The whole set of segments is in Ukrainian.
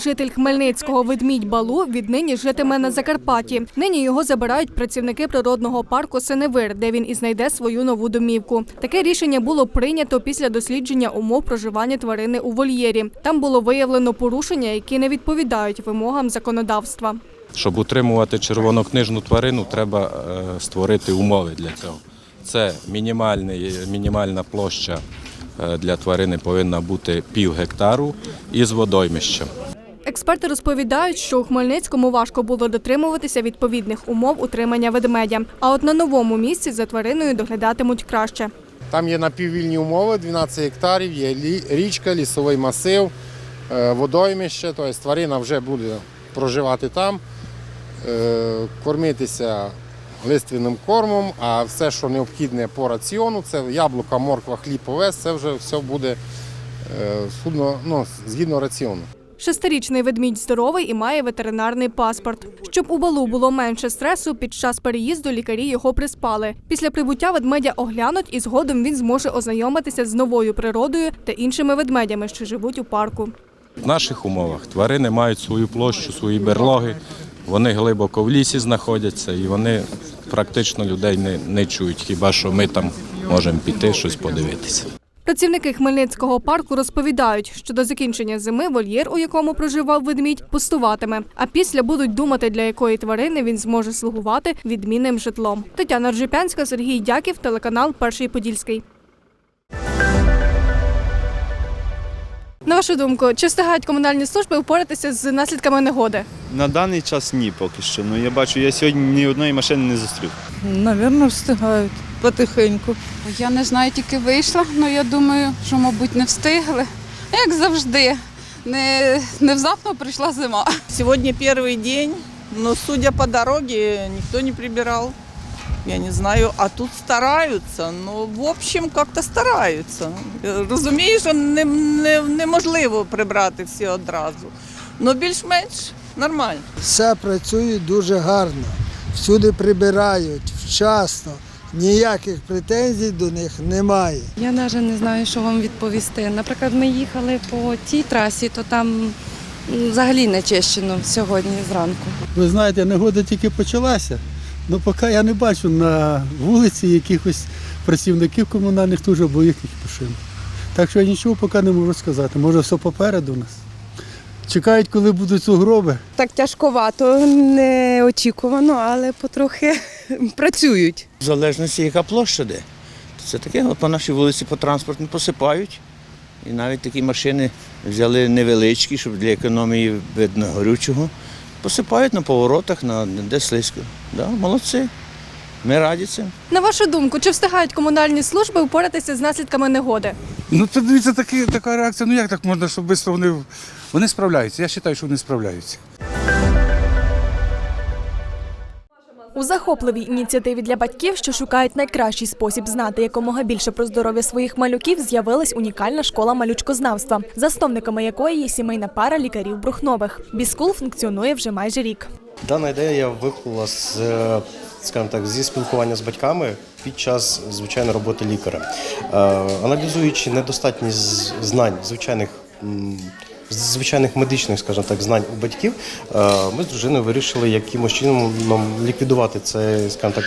житель Хмельницького ведмідь Балу віднині житиме на Закарпатті. Нині його забирають працівники природного парку Сеневир, де він і знайде свою нову домівку. Таке рішення було прийнято після дослідження умов проживання тварини у вольєрі. Там було виявлено порушення, які не відповідають вимогам законодавства. Щоб утримувати червонокнижну тварину, треба е, створити умови для цього. Це мінімальна площа е, для тварини повинна бути пів гектару із водоймищем. Експерти розповідають, що у Хмельницькому важко було дотримуватися відповідних умов утримання ведмедя. А от на новому місці за твариною доглядатимуть краще. Там є напіввільні умови, 12 гектарів, є річка, лісовий масив, е, водоймище, тобто тварина вже буде проживати там, е, кормитися лиственним кормом, а все, що необхідне по раціону, це яблука, морква, хліб, овес, це вже все буде е, судно, ну, згідно раціону. Шестирічний ведмідь здоровий і має ветеринарний паспорт. Щоб у балу було менше стресу, під час переїзду лікарі його приспали. Після прибуття ведмедя оглянуть і згодом він зможе ознайомитися з новою природою та іншими ведмедями, що живуть у парку. В наших умовах тварини мають свою площу, свої берлоги, вони глибоко в лісі знаходяться і вони практично людей не, не чують, хіба що ми там можемо піти щось подивитися. Працівники Хмельницького парку розповідають, що до закінчення зими вольєр, у якому проживав ведмідь, пустуватиме. А після будуть думати, для якої тварини він зможе слугувати відмінним житлом. Тетяна Ржипянська, Сергій Дяків, телеканал Перший Подільський. На вашу думку, чи встигають комунальні служби впоратися з наслідками негоди? На даний час ні поки що. Ну я бачу, я сьогодні ні одної машини не зустрів. Навірно, встигають потихеньку. Я не знаю, тільки вийшла, але я думаю, що, мабуть, не встигли. Як завжди, не, не внезапно прийшла зима. Сегодня первый день, но судя по дороге, никто не прибирал. Я не знаю, а тут стараються. Ну, в общем, як-то стараються. Розумію, що не, не, неможливо прибрати всі одразу. Ну, більш-менш нормально. Все працює дуже гарно. Всюди прибирають вчасно. Ніяких претензій до них немає. Я навіть не знаю, що вам відповісти. Наприклад, ми їхали по тій трасі, то там взагалі не чищено сьогодні зранку. Ви знаєте, негода тільки почалася. Ну поки я не бачу на вулиці якихось працівників комунальних дуже або машин. Так що я нічого поки не можу сказати. Може, все попереду у нас. Чекають, коли будуть сугроби. Так тяжковато, неочікувано, але потрохи працюють. В залежності, яка площа де. Це таке, от по нашій вулиці по транспорту посипають. І навіть такі машини взяли невеличкі, щоб для економії видно горючого. Посипають на поворотах, на де слизько. Да, молодці. Ми раді цим. На вашу думку, чи встигають комунальні служби впоратися з наслідками негоди? Ну, то дивіться, такі, така реакція. Ну як так можна, щоб швидко вони, вони справляються. Я вважаю, що вони справляються. У захопливій ініціативі для батьків, що шукають найкращий спосіб знати якомога більше про здоров'я своїх малюків, з'явилась унікальна школа малючкознавства, засновниками якої є сімейна пара лікарів Брухнових. Біскул функціонує вже майже рік. Дана ідея виплила з, е, скажімо так, зі спілкування з батьками під час звичайної роботи лікаря. Е, Аналізуючи недостатність знань звичайних. Звичайних медичних, скажімо так, знань у батьків, е, ми з дружиною вирішили якимось чином нам ліквідувати це, скажімо так,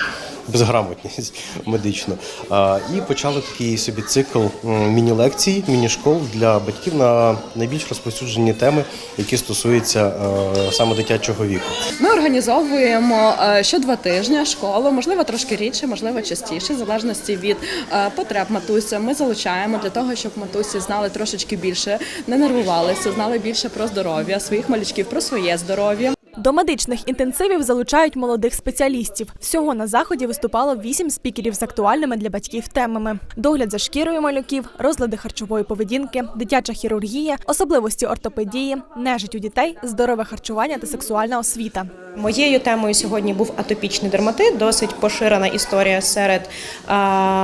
безграмотність медичну. Е, І почали такий собі цикл міні-лекцій, міні-школ для батьків на найбільш розповсюджені теми, які стосуються е, саме дитячого віку. Ми організовуємо е, що два тижні школу, можливо, трошки рідше, можливо, частіше, в залежності від е, потреб матуся. Ми залучаємо для того, щоб матусі знали трошечки більше, не нервувалися, знали більше про здоров'я своїх малючків, про своє здоров'я. До медичних інтенсивів залучають молодих спеціалістів. Всього на заході виступало вісім спікерів з актуальними для батьків темами: догляд за шкірою малюків, розлади харчової поведінки, дитяча хірургія, особливості ортопедії, нежить у дітей, здорове харчування та сексуальна освіта. Моєю темою сьогодні був атопічний дерматит, досить поширена історія серед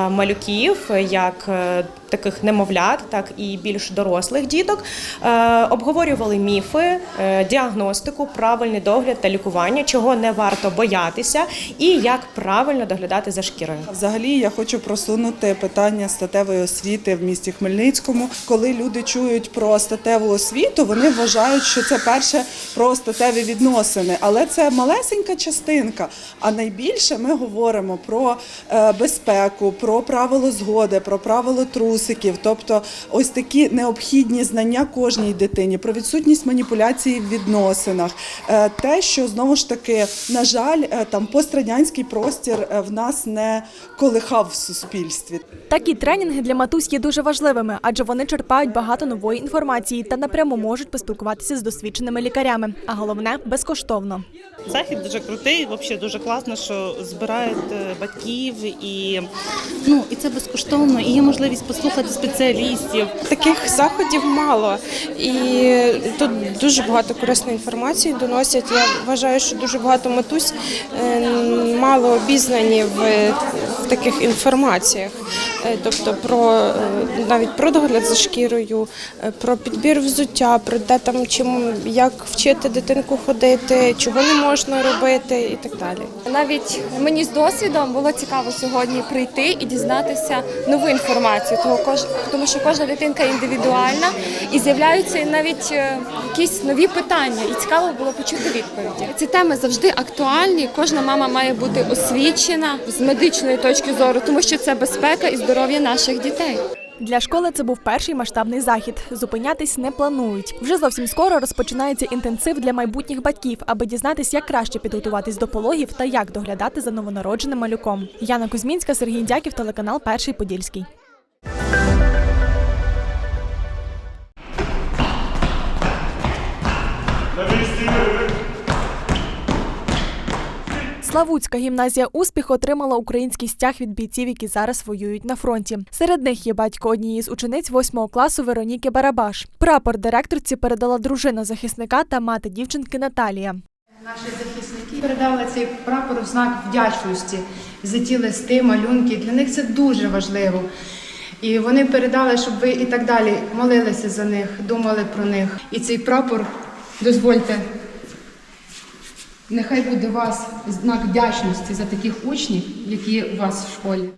малюків, як е, таких немовлят, так і більш дорослих діток. Е, обговорювали міфи, е, діагностику, правильний догляд та лікування, чого не варто боятися, і як правильно доглядати за шкірою. Взагалі я хочу просунути питання статевої освіти в місті Хмельницькому. Коли люди чують про статеву освіту, вони вважають, що це перше про статеві відносини, але це малесенька частинка. А найбільше ми говоримо про е, безпеку, про правило згоди, про правило трусиків, тобто ось такі необхідні знання кожній дитині, про відсутність маніпуляції в відносинах, Е, те, що знову ж таки, на жаль, е, там пострадянський простір в нас не колихав в суспільстві. Такі тренінги для матусь є дуже важливими, адже вони черпають багато нової інформації та напряму можуть поспілкуватися з досвідченими лікарями. А головне безкоштовно. Захід дуже крутий, взагалі дуже класно, що збирають е, батьків і ну і це безкоштовно, і є можливість послухати спеціалістів. Таких заходів мало, і тут дуже багато корисної інформації доносять. Я вважаю, що дуже багато матусь е, мало обізнані в таких інформаціях. Е, Тобто про е, навіть про догляд за шкірою, е, про підбір взуття, про де там чим як вчити дитинку ходити, чого не можна робити і так далі. Навіть мені з досвідом було цікаво сьогодні прийти і дізнатися нову інформацію, того тому що кожна дитинка індивідуальна і з'являються навіть якісь нові питання, і цікаво було почути відповіді. Ці теми завжди актуальні. Кожна мама має бути освічена з медичної точки зору, тому що це безпека і здоров'я наших дітей. Для школи це був перший масштабний захід. Зупинятись не планують. Вже зовсім скоро розпочинається інтенсив для майбутніх батьків, аби дізнатись, як краще підготуватись до пологів та як доглядати за новонародженим малюком. Яна Кузьмінська, Сергій Дяків, телеканал Перший Подільський. Славутська гімназія успіх отримала український стяг від бійців, які зараз воюють на фронті. Серед них є батько однієї з учениць восьмого класу Вероніки Барабаш. Прапор директорці передала дружина захисника та мати дівчинки Наталія. Наші захисники передали цей прапор в знак вдячності за ті листи, малюнки. Для них це дуже важливо. І вони передали, щоб ви і так далі молилися за них, думали про них. І цей прапор, дозвольте, нехай буде вас знак вдячності за таких учнів, які у вас в школі.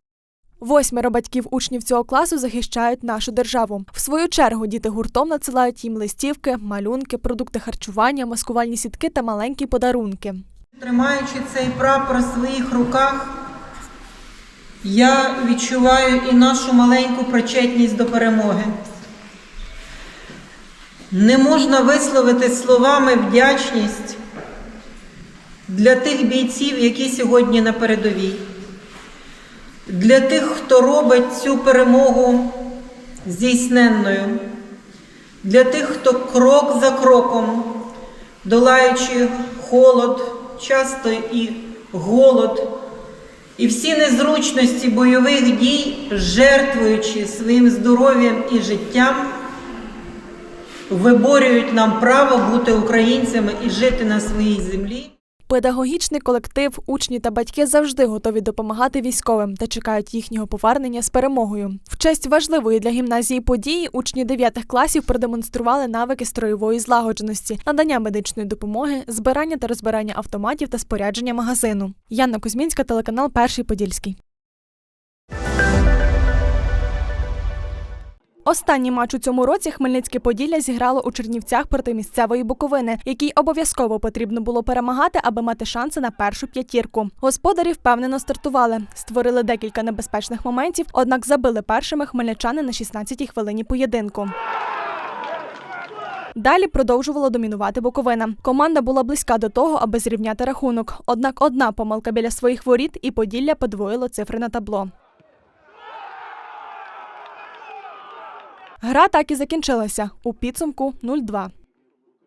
Восьмеро батьків учнів цього класу захищають нашу державу. В свою чергу діти гуртом надсилають їм листівки, малюнки, продукти харчування, маскувальні сітки та маленькі подарунки. Тримаючи цей прапор в своїх руках, я відчуваю і нашу маленьку причетність до перемоги. Не можна висловити словами вдячність для тих бійців, які сьогодні на передовій, для тих, хто робить цю перемогу здійсненною, для тих, хто крок за кроком, долаючи холод, часто і голод, і всі незручності бойових дій, жертвуючи своїм здоров'ям і життям, виборюють нам право бути українцями і жити на своїй землі. Педагогічний колектив, учні та батьки завжди готові допомагати військовим та чекають їхнього повернення з перемогою. В честь важливої для гімназії події учні 9 класів продемонстрували навики строєвої злагодженості, надання медичної допомоги, збирання та розбирання автоматів та спорядження магазину. Яна Кузьмінська, телеканал Перший Подільський. Останній матч у цьому році Хмельницьке Поділля зіграло у Чернівцях проти місцевої Буковини, який обов'язково потрібно було перемагати, аби мати шанси на першу п'ятірку. Господарі впевнено стартували, створили декілька небезпечних моментів, однак забили першими хмельничани на 16-й хвилині поєдинку. Далі продовжувала домінувати Буковина. Команда була близька до того, аби зрівняти рахунок. Однак одна помилка біля своїх воріт і Поділля подвоїло цифри на табло. Гра так і закінчилася у підсумку 0-2.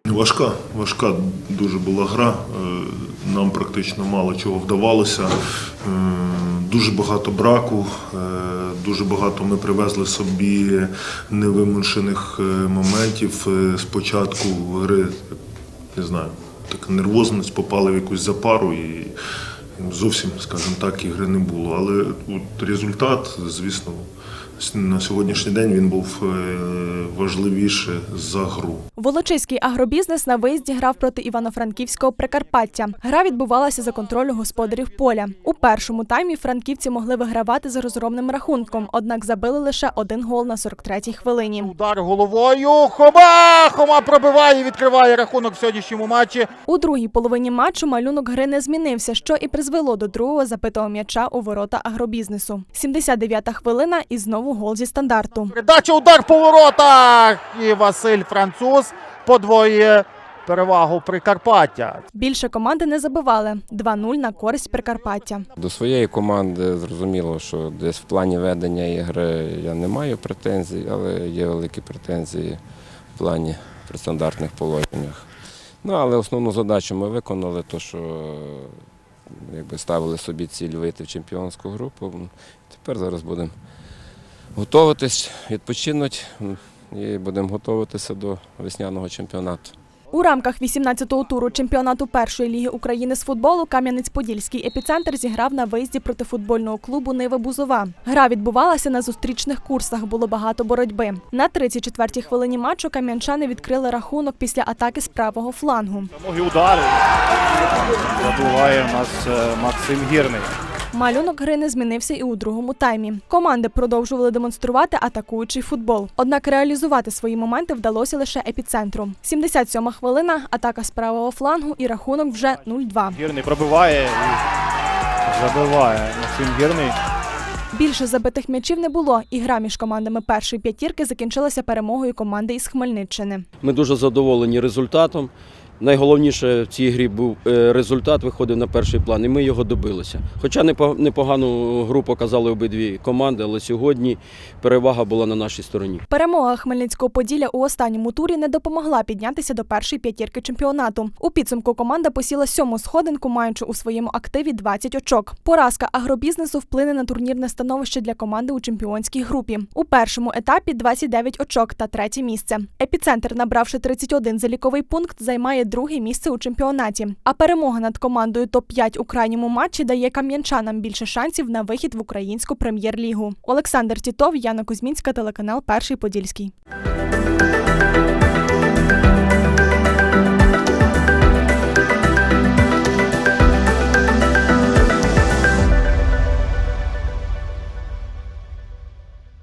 Важка, важка дуже була гра. Е, Нам практично мало чого вдавалося. Е, Дуже багато браку, е, дуже багато ми привезли собі невимушених моментів Е, з початку гри. Не знаю, така нервозність, попали в якусь запару і зовсім, скажімо так, ігри не було. Але от результат, звісно, на сьогоднішній день він був е, важливіше за гру. Волочиський агробізнес на виїзді грав проти Івано-Франківського Прикарпаття. Гра відбувалася за контролю господарів поля. У першому таймі франківці могли вигравати за розгромним рахунком, однак забили лише один гол на 43-й хвилині. Удар головою. Хома! Хома пробиває відкриває рахунок в сьогоднішньому матчі. У другій половині матчу малюнок гри не змінився, що і призвело до другого забитого м'яча у ворота агробізнесу. 79-та хвилина і знову гол зі стандарту. Передача удар по воротах. І Василь Француз подвоює перевагу Прикарпаття. Більше команди не забивали 2-0 на користь Прикарпаття. До своєї команди зрозуміло, що десь в плані ведення ігри я не маю претензій, але є великі претензії в плані при стандартних положеннях. Ну, але основну задачу ми виконали, то що якби ставили собі ціль вийти в чемпіонську групу. Тепер зараз будемо готуватись, відпочинуть і будемо готуватися до весняного чемпіонату. У рамках 18-го туру чемпіонату першої ліги України з футболу Кам'янець-Подільський епіцентр зіграв на виїзді проти футбольного клубу Нива Бузова. Гра відбувалася на зустрічних курсах. Було багато боротьби. На 34-й хвилині матчу кам'янчани відкрили рахунок після атаки з правого флангу. Ноги удари. Забуває у нас е, Максим Гірний. Малюнок гри не змінився і у другому таймі. Команди продовжували демонструвати атакуючий футбол. Однак реалізувати свої моменти вдалося лише епіцентру. 77-ма хвилина, атака з правого флангу і рахунок вже 0-2. Гірний пробиває і забиває Максим Гірний. Більше забитих м'ячів не було, і гра між командами першої п'ятірки закінчилася перемогою команди із Хмельниччини. Ми дуже задоволені результатом. Найголовніше в цій грі був е, результат, виходив на перший план, і ми його добилися. Хоча непо- непогану гру показали обидві команди, але сьогодні перевага була на нашій стороні. Перемога Хмельницького Поділля у останньому турі не допомогла піднятися до першої п'ятірки чемпіонату. У підсумку команда посіла сьому сходинку, маючи у своєму активі 20 очок. Поразка агробізнесу вплине на турнірне становище для команди у чемпіонській групі. У першому етапі 29 очок та третє місце. Епіцентр, набравши 31 заліковий пункт, друге місце у чемпіонаті. А перемога над командою топ-5 у крайньому матчі дає кам'янчанам більше шансів на вихід в українську прем'єр-лігу. Олександр Тітов, Яна Кузьмінська, телеканал Перший Подільський.